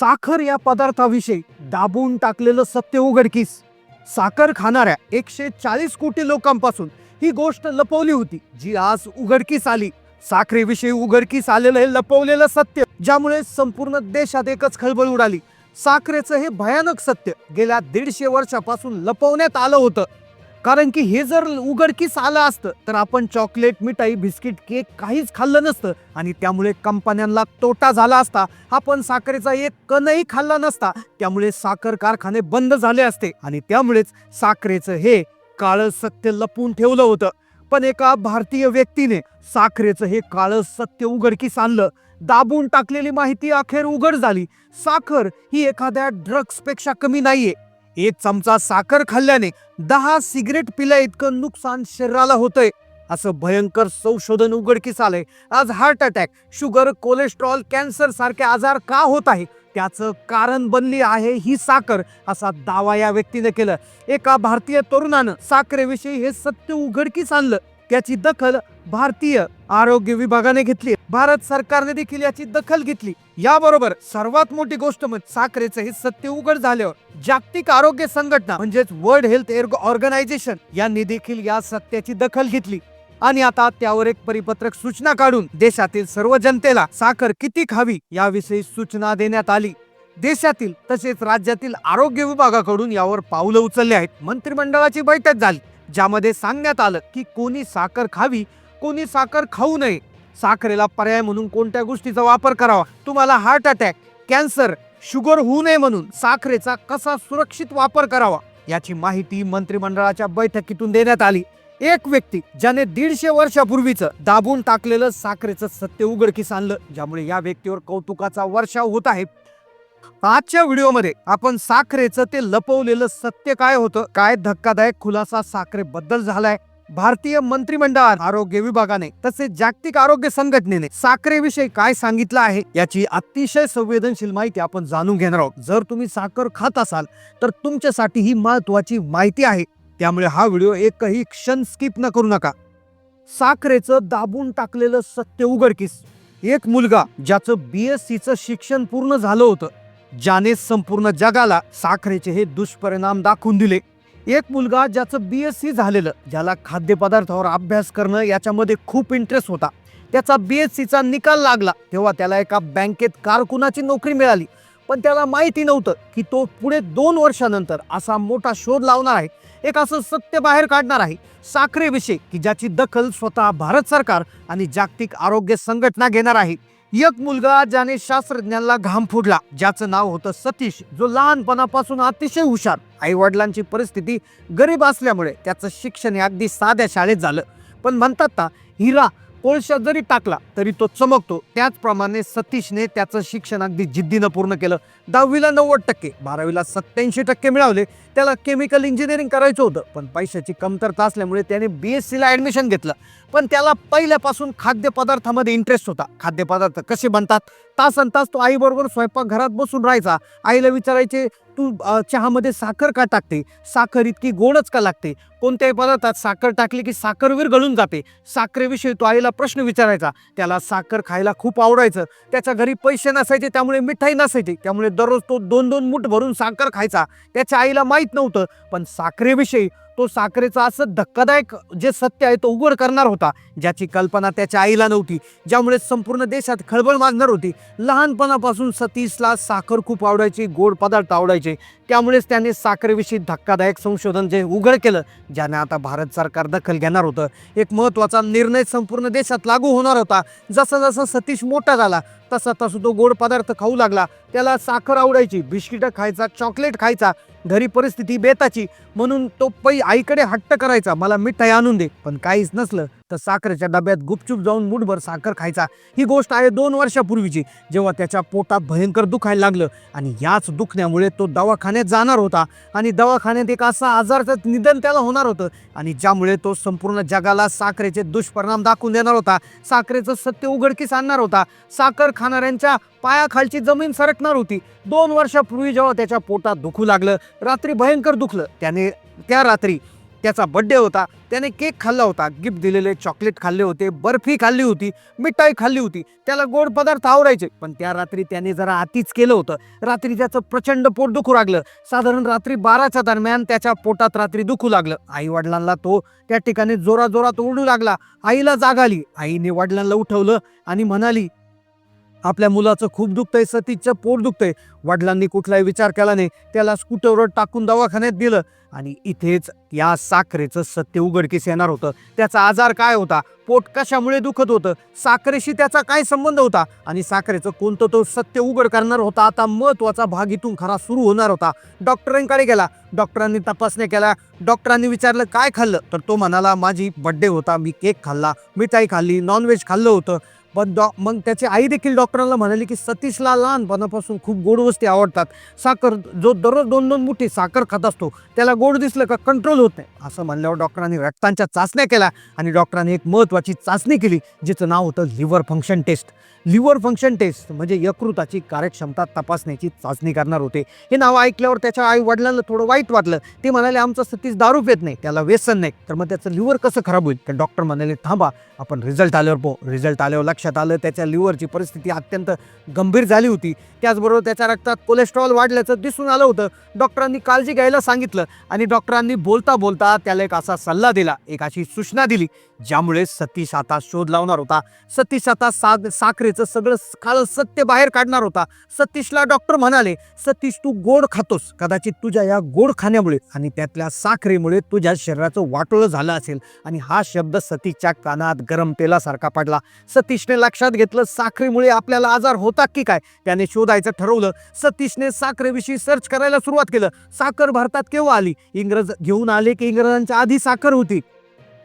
साखर या पदार्थाविषयी दाबून टाकलेलं सत्य उघडकीस. साखर खाणाऱ्या एकशे चाळीस कोटी लोकांपासून ही गोष्ट लपवली होती जी आज उघडकीस आली. साखरेविषयी उघडकीस आलेलं हे लपवलेलं सत्य ज्यामुळे संपूर्ण देशात एकच खळबळ उडाली. साखरेचं हे भयानक सत्य गेल्या दीडशे वर्षापासून लपवण्यात आलं होतं. कारण की हे जर उघडकीस आलं असतं तर आपण चॉकलेट मिठाई बिस्किट केक काहीच खाल्लं नसतं. आणि त्यामुळे कंपन्यांना तोटा झाला असता. आपण साखरेचा एक कणही खाल्ला नसता. त्यामुळे साखर कारखाने बंद झाले असते. आणि त्यामुळेच साखरेचं हे काळं सत्य लपवून ठेवलं होतं. पण एका भारतीय व्यक्तीने साखरेचं हे काळं सत्य उघडकीस आणलं. दाबून टाकलेली माहिती अखेर उघड झाली. साखर ही एखाद्या ड्रग्सपेक्षा कमी नाहीये. एक चमचा साखर खाल्ल्याने दहा सिगरेट पिल्या इतकं नुकसान शरीराला होतंय. असं भयंकर संशोधन उघडकीस आलंय. आज heart attack sugar cholesterol cancer सारखे आजार का होत आहे? त्याचं कारण बनली आहे ही साखर असा दावा या व्यक्तीने केलं. एका भारतीय तरुणानं साखरेविषयी हे सत्य उघडकीस आणलं. त्याची दखल भारतीय आरोग्य विभागाने घेतली. भारत सरकारने देखील याची दखल घेतली. याबरोबर सर्वात मोठी गोष्ट म्हणजे साखरेचं हे सत्य उघड झाल्यावर जागतिक आरोग्य संघटना म्हणजेच वर्ल्ड हेल्थ ऑर्गनायझेशन यांनी देखील या सत्याची दखल घेतली. आणि आता त्यावर एक परिपत्रक सूचना काढून देशातील सर्व जनतेला साखर किती खावी याविषयी सूचना देण्यात आली. देशातील तसेच राज्यातील आरोग्य विभागाकडून यावर पावलं उचलले आहेत. मंत्रिमंडळाची बैठक झाली ज्यामध्ये सांगण्यात आलं की कोणी साखर खावी कोणी साखर खाऊ नये. साखरेला पर्याय म्हणून कोणत्या गोष्टीचा वापर करावा? तुम्हाला हार्ट अटॅक कॅन्सर शुगर होऊ नये म्हणून साखरेचा कसा सुरक्षित वापर करावा? याची माहिती मंत्रिमंडळाच्या बैठकीतून देण्यात आली. एक व्यक्ती ज्याने दीडशे वर्षापूर्वीच दाबून टाकलेलं साखरेचं सत्य उघडकीस आणलं ज्यामुळे या व्यक्तीवर कौतुकाचा वर्षाव होत आहे. आजच्या व्हिडिओमध्ये आपण साखरेचं ते लपवलेलं सत्य काय होतं? काय धक्कादायक खुलासा साखरेबद्दल झालाय? भारतीय मंत्रिमंडळात आरोग्य विभागाने तसेच जागतिक आरोग्य संघटनेने साखरेविषयी काय सांगितलं आहे याची अतिशय संवेदनशील माहिती आपण जाणून घेणार आहोत. जर तुम्ही साखर खात असाल तर तुमच्यासाठी ही महत्वाची माहिती आहे. त्यामुळे हा व्हिडिओ एकही क्षण स्किप न करू नका. साखरेचं दाबून टाकलेलं सत्य उघडकीस. एक मुलगा ज्याचं बी एस सीचं शिक्षण पूर्ण झालं होतं ज्याने संपूर्ण जगाला साखरेचे हे दुष्परिणाम दाखवून दिले. एक मुलगा ज्याचं बी एस सी झालेलं ज्याला खाद्यपदार्थावर अभ्यास करणं याच्यामध्ये खूप इंटरेस्ट होता. त्याचा बी एस सीचा निकाल लागला तेव्हा त्याला एका बँकेत कारकुनाची नोकरी मिळाली. पण त्याला माहिती नव्हतं की तो पुढे दोन वर्षानंतर असा मोठा शोध लावणार आहे. एक असं सत्य बाहेर काढणार आहे. साखरेविषयी की ज्याची दखल स्वतः भारत सरकार आणि जागतिक आरोग्य संघटना घेणार आहे. एक मुलगा ज्याने शास्त्रज्ञांना घाम फोडला ज्याचं नाव होतं सतीश जो लहानपणापासून अतिशय हुशार. आई वडिलांची परिस्थिती गरीब असल्यामुळे त्याचं शिक्षण हे अगदी साध्या शाळेत झालं. पण म्हणतात ना हिरा कोळशात जरी टाकला तरी तो चमकतो. त्याचप्रमाणे सतीशने त्याचं शिक्षण अगदी जिद्दीनं पूर्ण केलं. दहावीला नव्वद टक्के बारावीला सत्याऐंशी टक्के मिळवले. त्याला केमिकल इंजिनिअरिंग करायचं होतं. पण पैशाची कमतरता असल्यामुळे त्याने बी एस सीला ॲडमिशन घेतलं. पण त्याला पहिल्यापासून खाद्यपदार्थामध्ये इंटरेस्ट होता. खाद्यपदार्थ कसे बनतात? तासन तास तो आईबरोबर स्वयंपाकघरात बसून राहायचा. आईला विचारायचे तू चहामध्ये साखर का टाकते? साखर इतकी गोडच का लागते? कोणत्याही पदार्थात साखर टाकली की साखर विरघळून जाते. साखरेविषयी तो आईला प्रश्न विचारायचा. त्याला साखर खायला खूप आवडायचं. त्याच्या घरी पैसे नसायचे त्यामुळे मिठाई नसायची. त्यामुळे दररोज तो दोन दोन मूठ भरून साखर खायचा. त्याच्या आईला माहीत नव्हतं. पण साखरेविषयी तो साखरेचा असं धक्कादायक जे सत्य आहे तो उघड करणार होता ज्याची कल्पना त्याच्या आईला नव्हती ज्यामुळे संपूर्ण देशात खळबळ माजणार होती. लहानपणापासून सतीशला साखर खूप आवडायची गोड पदार्थ आवडायचे. त्यामुळेच त्यांनी साखरेविषयी धक्कादायक संशोधन जे उघड केलं ज्याने आता भारत सरकार दखल घेणार होतं. एक महत्त्वाचा निर्णय संपूर्ण देशात लागू होणार होता. जसा जसा सतीश मोठा झाला तसा तसा तो गोड पदार्थ खाऊ लागला. त्याला साखर आवडायची बिस्किटं खायचा चॉकलेट खायचा घरी परिस्थिती बेताची म्हणून तो पै आईकडे हट्ट करायचा मला मिठाई आणून दे. पण काहीच नसलं तर साखरेच्या डब्यात गुपचूप जाऊन मुठभर साखर खायचा. ही गोष्ट आहे दोन वर्षापूर्वीची जेव्हा त्याच्या पोटात भयंकर दुखायला लागलं आणि याच दुखण्यामुळे तो दवाखान्यात जाणार होता आणि दवाखान्यात एक असा आजारचं निधन त्याला होणार होतं आणि ज्यामुळे तो संपूर्ण जगाला साखरेचे दुष्परिणाम दाखवून देणार होता. साखरेचं सत्य उघडकीस आणणार होता. साखर खाणाऱ्यांच्या पायाखालची जमीन सरकणार होती. दोन वर्षापूर्वी जेव्हा त्याच्या पोटात दुखू लागलं रात्री भयंकर दुखलं. त्याने त्या रात्री त्याचा बड्डे होता. त्याने केक खाल्ला होता. गिफ्ट दिलेले चॉकलेट खाल्ले होते. बर्फी खाल्ली होती. मिठाई खाल्ली होती. त्याला गोड पदार्थ आवडायचे. पण त्या रात्री त्याने जरा आतीच केलं होतं. रात्री त्याचं प्रचंड पोट दुखू लागलं. साधारण रात्री बाराच्या दरम्यान त्याच्या पोटात रात्री दुखू लागलं. आई वडिलांना तो त्या ठिकाणी जोराजोरात ओरडू लागला. आईला जाग आली. आईने वडिलांना उठवलं आणि म्हणाली आपल्या मुलाचं खूप दुखतंय सतीचं पोट दुखतंय. वडिलांनी कुठलाही विचार केला नाही. त्याला स्कूटरवर टाकून दवाखान्यात दिलं. आणि इथेच या साखरेचं सत्य उघडकीस येणार होतं. त्याचा आजार काय होता? पोट कशामुळे दुखत होतं? साखरेशी त्याचा काय संबंध होता? आणि साखरेचं कोणतं तो सत्य उघड करणार होता? आता महत्त्वाचा भाग इथून खरा सुरू होणार होता. डॉक्टरांकडे गेला. डॉक्टरांनी तपासण्या केल्या. डॉक्टरांनी विचारलं काय खाल्लं? तर तो म्हणाला माझी बड्डे होता. मी केक खाल्ला. मिठाई खाल्ली. नॉनव्हेज खाल्लं होतं. पण डॉ मग त्याची आई देखील डॉक्टरांना म्हणाली की सतीशला लहानपणापासून खूप गोड वस्ती आवडतात. साखर जो दररोज दोन दोन मुठी साखर खात असतो त्याला गोड दिसलं का कंट्रोल होत नाही. असं म्हणल्यावर डॉक्टरांनी रक्तांच्या चाचण्या केल्या आणि डॉक्टरांनी एक महत्त्वाची चाचणी केली जिचं नाव होतं liver function test liver function test म्हणजे यकृताची कार्यक्षमता तपासण्याची चाचणी करणार होते. हे नाव ऐकल्यावर त्याच्या आई वडिलांना थोडं वाईट वाटलं. ते म्हणाले आमचं सतीश दारू पेत नाही त्याला व्यसन नाही. तर मग त्याचं लिव्हर कसं खराब होईल? तर डॉक्टर म्हणाले थांबा आपण रिझल्ट आल्यावर पो रिझल्ट आल्यावर लक्षात आलं त्याच्या लिव्हरची परिस्थिती अत्यंत गंभीर झाली होती. त्याचबरोबर त्याच्या रक्तात कोलेस्ट्रॉल वाढल्याचं दिसून आलं होतं. डॉक्टरांनी काळजी घ्यायला सांगितलं आणि डॉक्टरांनी बोलता बोलता त्याला एक असा सल्ला दिला एक अशी सूचना दिली ज्यामुळे सतीश आता शोध लावणार होता. सतीश आता साग साखरेचं सगळं काळ सत्य बाहेर काढणार होता. सतीशला डॉक्टर म्हणाले सतीश तू गोड खातोस. कदाचित तुझ्या या गोड खाण्यामुळे आणि त्यातल्या साखरेमुळे तुझ्या शरीराचं वाटोळं झालं असेल. आणि हा शब्द सतीशच्या कानात गरम तेलासारखा पडला. सतीशने लक्षात घेतलं साखरेमुळे आपल्याला आजार होता की काय? त्याने शोधायचं ठरवलं. सतीशने साखरेविषयी सर्च करायला सुरुवात केलं. साखर भारतात केव्हा आली? इंग्रज घेऊन आले की इंग्रजांच्या आधी साखर होती.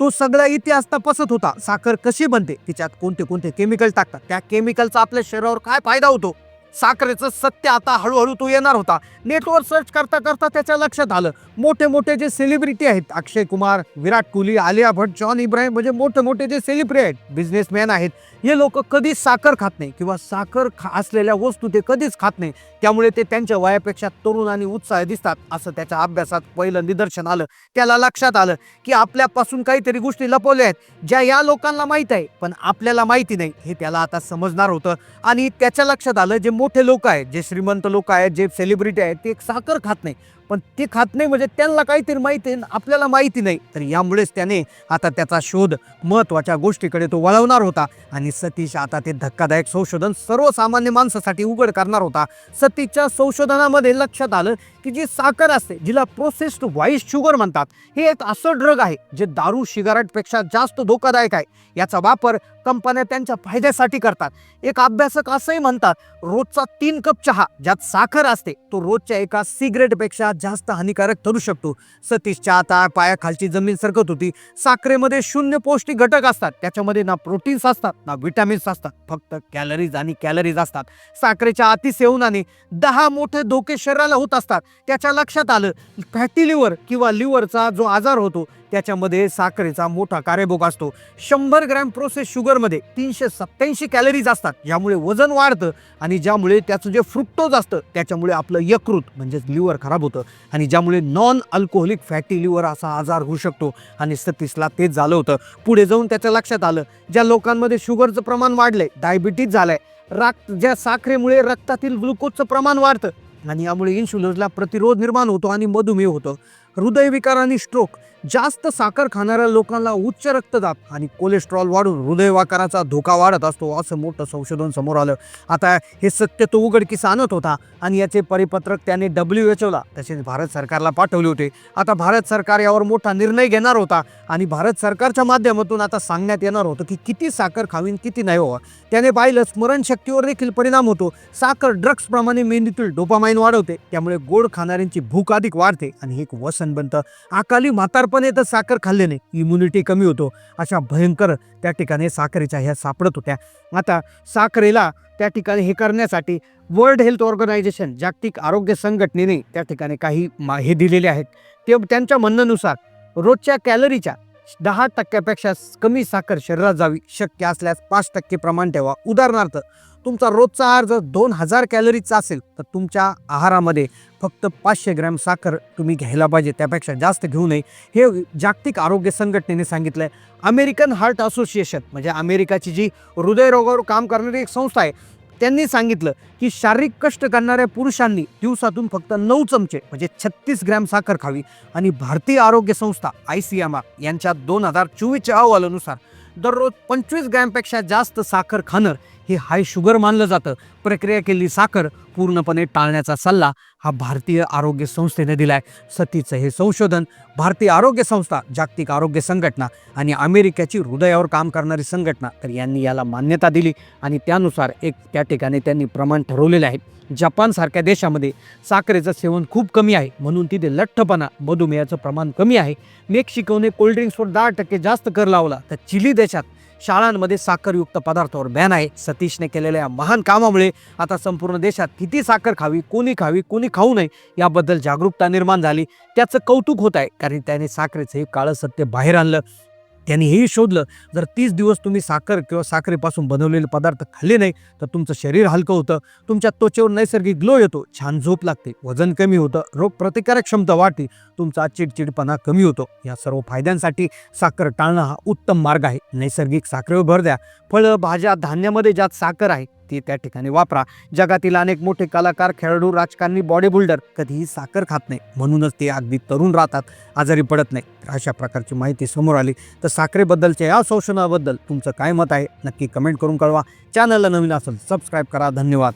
तो सगळा इतिहास तपासत होता. साखर कशी बनते? तिच्यात कोणते कोणते केमिकल टाकतात? त्या केमिकलचा आपल्या शरीरावर काय फायदा होतो? साखरेचं सत्य आता हळूहळू तो येणार होता. नेटवर सर्च करता करता त्याच्या लक्षात आलं. मोठे मोठे जे सेलिब्रिटी आहेत अक्षय कुमार विराट कोहली आलिया भट्ट जॉन इब्राहिम म्हणजे मोठे मोठे जे सेलिब्रिटी आहेत बिझनेसमॅन आहेत हे लोक कधीच साखर खात नाही किंवा साखर खा असलेल्या वस्तू ते कधीच खात नाही. त्यामुळे ते त्यांच्या वयापेक्षा तरुण आणि उत्साह दिसतात असं त्याच्या अभ्यासात पहिलं निदर्शन आलं. त्याला लक्षात आलं की आपल्यापासून काहीतरी गोष्टी लपवल्या आहेत ज्या या लोकांना माहीत आहे पण आपल्याला माहिती नाही हे त्याला आता समजणार होतं. आणि त्याच्या लक्षात आलं जे मोठे लोक आहेत जे श्रीमंत लोक आहेत जे सेलिब्रिटी आहेत ते साखर खात नाही. पण ते खात नाही म्हणजे त्यांना काहीतरी माहिती आहे आपल्याला माहिती नाही. तर यामुळेच त्याने आता त्याचा शोध महत्त्वाच्या गोष्टीकडे तो वळवणार होता आणि सतीश आता ते धक्कादायक संशोधन सर्वसामान्य माणसासाठी उघड करणार होता. सतीशच्या संशोधनामध्ये लक्षात आलं की जी साखर असते जिला प्रोसेस्ड व्हाईट शुगर म्हणतात हे एक असं ड्रग आहे जे दारू सिगारेटपेक्षा जास्त धोकादायक आहे. याचा वापर कंपन्या त्यांच्या फायद्यासाठी करतात. एक अभ्यासक असंही म्हणतात रोज रोजचा तीन कप चहा ज्यात साखर असते तो रोजच्या एका सिगरेटपेक्षा जास्त हानिकारक ठरू शकतो. सतीशच्या आता पायाखालची जमीन सरकत होती. साखरेमध्ये शून्य पौष्टिक घटक असतात. त्याच्यामध्ये ना प्रोटीन्स असतात ना विटॅमिन्स असतात. फक्त कॅलरीज आणि कॅलरीज असतात. साखरेच्या अतिसेवनाने दहा मोठे धोके शरीराला होत असतात. त्याच्या लक्षात आलं फॅटी लिव्हर किंवा लिव्हरचा जो आजार होतो त्याच्यामध्ये साखरेचा मोठा कार्यभोग असतो. शंभर ग्रॅम प्रोसेस शुगरमध्ये तीनशे सत्याऐंशी कॅलरीज असतात. ज्यामुळे वजन वाढतं आणि ज्यामुळे त्याचं जे फ्रुक्टोज असतं त्याच्यामुळे आपलं यकृत म्हणजेच लिव्हर खराब होतं आणि ज्यामुळे नॉन अल्कोहोलिक फॅटी लिव्हर असा आजार होऊ शकतो आणि सतीशला तेच झालं होतं. पुढे जाऊन त्याच्या लक्षात आलं. ज्या लोकांमध्ये शुगरचं प्रमाण वाढलंय डायबिटीज झालंय रक्त ज्या साखरेमुळे रक्तातील ग्लुकोजचं प्रमाण वाढतं आणि यामुळे इन्शुलन्सला प्रतिरोध निर्माण होतो आणि मधुमेह होतो. हृदयविकार आणि स्ट्रोक जास्त साखर खाणाऱ्या लोकांना उच्च रक्तदाब आणि कोलेस्ट्रॉल वाढून हृदयवाकाराचा धोका वाढत असतो असं मोठं संशोधन समोर आलं. आता हे सत्य तो उघडकीस आणत होता आणि याचे परिपत्रक त्याने डब्ल्यू एच ओला तसेच भारत सरकारला पाठवले होते. आता भारत सरकार यावर मोठा निर्णय घेणार होता आणि भारत सरकारच्या माध्यमातून आता सांगण्यात येणार होतं की किती साखर खावीन किती नाही व्हावं. त्याने पाहिलं स्मरणशक्तीवर देखील परिणाम होतो. साखर ड्रग्सप्रमाणे मेंदूतील डोपामाइन वाढवते त्यामुळे गोड खाणाऱ्यांची भूक अधिक वाढते आणि हे एक वसन बनतं. अकाली पण येतं साखर खाल्ल्याने इम्युनिटी कमी होतो. अशा भयंकर त्या ठिकाणी साखरेच्या ह्या सापडत होत्या. आता साखरेला त्या ठिकाणी हे करण्यासाठी वर्ल्ड हेल्थ ऑर्गनायझेशन जागतिक आरोग्य संघटनेने त्या ठिकाणी काही मा हे दिलेले आहेत. ते त्यांच्या म्हणण्यानुसार रोजच्या कॅलरीच्या दहा टक्क्यापेक्षा कमी साखर शरीरात जावी शक्य असल्यास पाच टक्के प्रमाण ठेवा. उदाहरणार्थ तुमचा रोजचा आहार जर दोन हजार कॅलरीचा असेल तर तुमच्या आहारामध्ये फक्त पाचशे ग्रॅम साखर तुम्ही घ्यायला पाहिजे. त्यापेक्षा जास्त घेऊ नये. हे जागतिक आरोग्य संघटनेने सांगितलं आहे अमेरिकन हार्ट असोसिएशन म्हणजे अमेरिकाची जी हृदयरोगावर काम करणारी एक संस्था आहे त्यांनी सांगितलं की शारीरिक कष्ट करणाऱ्या पुरुषांनी दिवसातून फक्त नऊ चमचे म्हणजे छत्तीस ग्रॅम साखर खावी. आणि भारतीय आरोग्य संस्था आय सी एम आर यांच्या दोन हजार चोवीसच्या अहवालानुसार दररोज पंचवीस ग्रॅमपेक्षा जास्त साखर खाणं हे हाय शुगर मानलं जातं. प्रक्रिया केलेली साखर पूर्णपणे टाळण्याचा सल्ला हा भारतीय आरोग्य संस्थेने आहे सतीचं हे संशोधन भारतीय आरोग्य संस्था जागतिक आरोग्य संघटना आणि अमेरिकेची हृदयावर काम करणारी संघटना तर यांनी याला मान्यता दिली आणि त्यानुसार एक त्या ठिकाणी त्यांनी प्रमाण ठरवलेलं आहे. जपानसारख्या देशामध्ये साखरेचं सेवन खूप कमी आहे म्हणून तिथे लठ्ठपणा मधुमेहाचं प्रमाण कमी आहे. मेक्सिकोने कोल्ड्रिंक्सवर दहा टक्के जास्त कर लावला तर चिली देशात शाळांमध्ये साखरयुक्त पदार्थावर बॅन आहे. सतीशने केलेल्या या महान कामामुळे आता संपूर्ण देशात किती साखर खावी कोणी खावी कोणी खाऊ नये याबद्दल जागरूकता निर्माण झाली. त्याचं कौतुक होत आहे कारण त्याने साखरेचं हे काळं सत्य बाहेर आणलं. त्यांनी हेही शोधलं जर तीस दिवस तुम्ही साखर किंवा साखरेपासून बनवलेले पदार्थ खाल्ले नाही तर तुमचं शरीर हलकं होतं तुमच्या त्वचेवर नैसर्गिक ग्लो येतो छान झोप लागते वजन कमी होतं रोग प्रतिकारक क्षमता वाढते तुमचा चिडचिडपणा कमी होतो. या सर्व फायद्यांसाठी साखर टाळणं हा उत्तम मार्ग आहे. नैसर्गिक साखरेवर भर द्या. फळं भाज्या धान्यामध्ये ज्यात साखर आहे ती त्या ठिकाणी वापरा. जगातील अनेक मोठे कलाकार खेळाडू राजकारणी बॉडी बिल्डर कधीही साखर खात नाही. म्हणूनच ते अगदी तरुण राहतात आजारी पडत नाही. तर अशा प्रकारची माहिती समोर आली. तर साखरेबद्दलच्या या शोषणाबद्दल तुमचं काय मत आहे? नक्की कमेंट करून कळवा. चॅनलला नवीन असेल सबस्क्राईब करा. धन्यवाद.